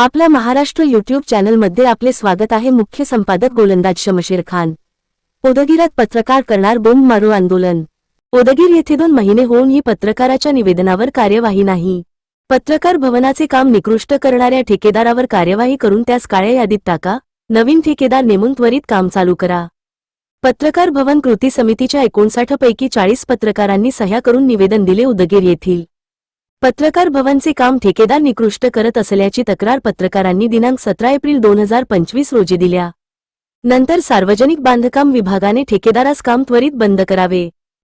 आपल्या महाराष्ट्र युट्यूब चॅनलमध्ये आपले स्वागत आहे. मुख्य संपादक गोलंदाज शमशेर खान. उदगीरात पत्रकार करणार बोंब मारू आंदोलन. उदगीर येथे दोन महिने होऊन ही पत्रकाराच्या निवेदनावर कार्यवाही नाही. पत्रकार भवनाचे काम निकृष्ट करणाऱ्या ठेकेदारावर कार्यवाही करून त्यास काळ्या यादीत टाका. नवीन ठेकेदार नेमून त्वरित काम चालू करा. पत्रकार भवन कृती समितीच्या एकोणसाठ पैकी चाळीस पत्रकारांनी सह्या करून निवेदन दिले उदगीर येथील. पत्रकार भवनचे काम ठेकेदार निकृष्ट करत असल्याची तक्रार पत्रकारांनी दिनांक सतरा एप्रिल दोन हजार पंचवीस रोजी दिल्या. नंतर सार्वजनिक बांधकाम विभागाने ठेकेदारास काम त्वरित बंद करावे.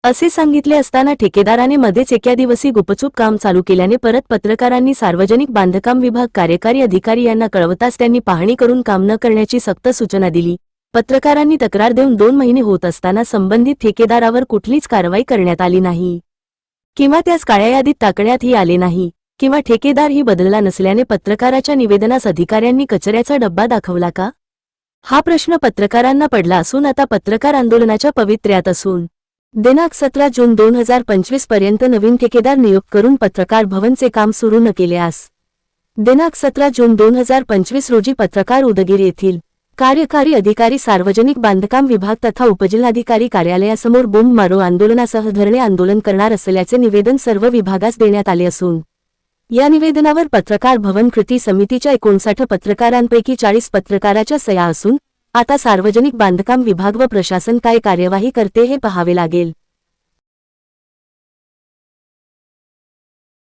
असे सांगितले असताना ठेकेदाराने मध्येच एका दिवशी गुपचूप काम चालू केल्याने परत पत्रकारांनी सार्वजनिक बांधकाम विभाग कार्यकारी अधिकारी यांना कळवताच त्यांनी पाहणी करून काम न करण्याची सक्त सूचना दिली. पत्रकारांनी तक्रार देऊन दोन महिने होत असताना संबंधित ठेकेदारावर कुठलीच कारवाई करण्यात आली नाही. किंवा त्यास काळ्या यादीत टाकण्यातही आले नाही किंवा ठेकेदारही बदलला नसल्याने पत्रकाराच्या निवेदनास अधिकाऱ्यांनी कचऱ्याचा डब्बा दाखवला का? हा प्रश्न पत्रकारांना पडला असून आता पत्रकार आंदोलनाच्या पवित्र्यात असून दिनांक सतरा जून दोन हजार पंचवीसपर्यंत नवीन ठेकेदार नियुक्त करून पत्रकार भवनचे काम सुरू न केल्यास दिनांक सतरा जून दोन हजार पंचवीस रोजी पत्रकार उदगीर येथील कार्यकारी अधिकारी सार्वजनिक बांधकाम विभाग तथा उपजिल्हाधिकारी कार्यालयासमोर बोंब मारो आंदोलनासह धरणे आंदोलन करणार असल्याचे निवेदन सर्व विभागास देण्यात आले असून या निवेदनावर पत्रकार भवन कृती समितीच्या एकोणसाठ पत्रकारांपैकी चाळीस पत्रकाराच्या सया असून आता सार्वजनिक बांधकाम विभाग व प्रशासन काय कार्यवाही करते हे पहावे लागेल.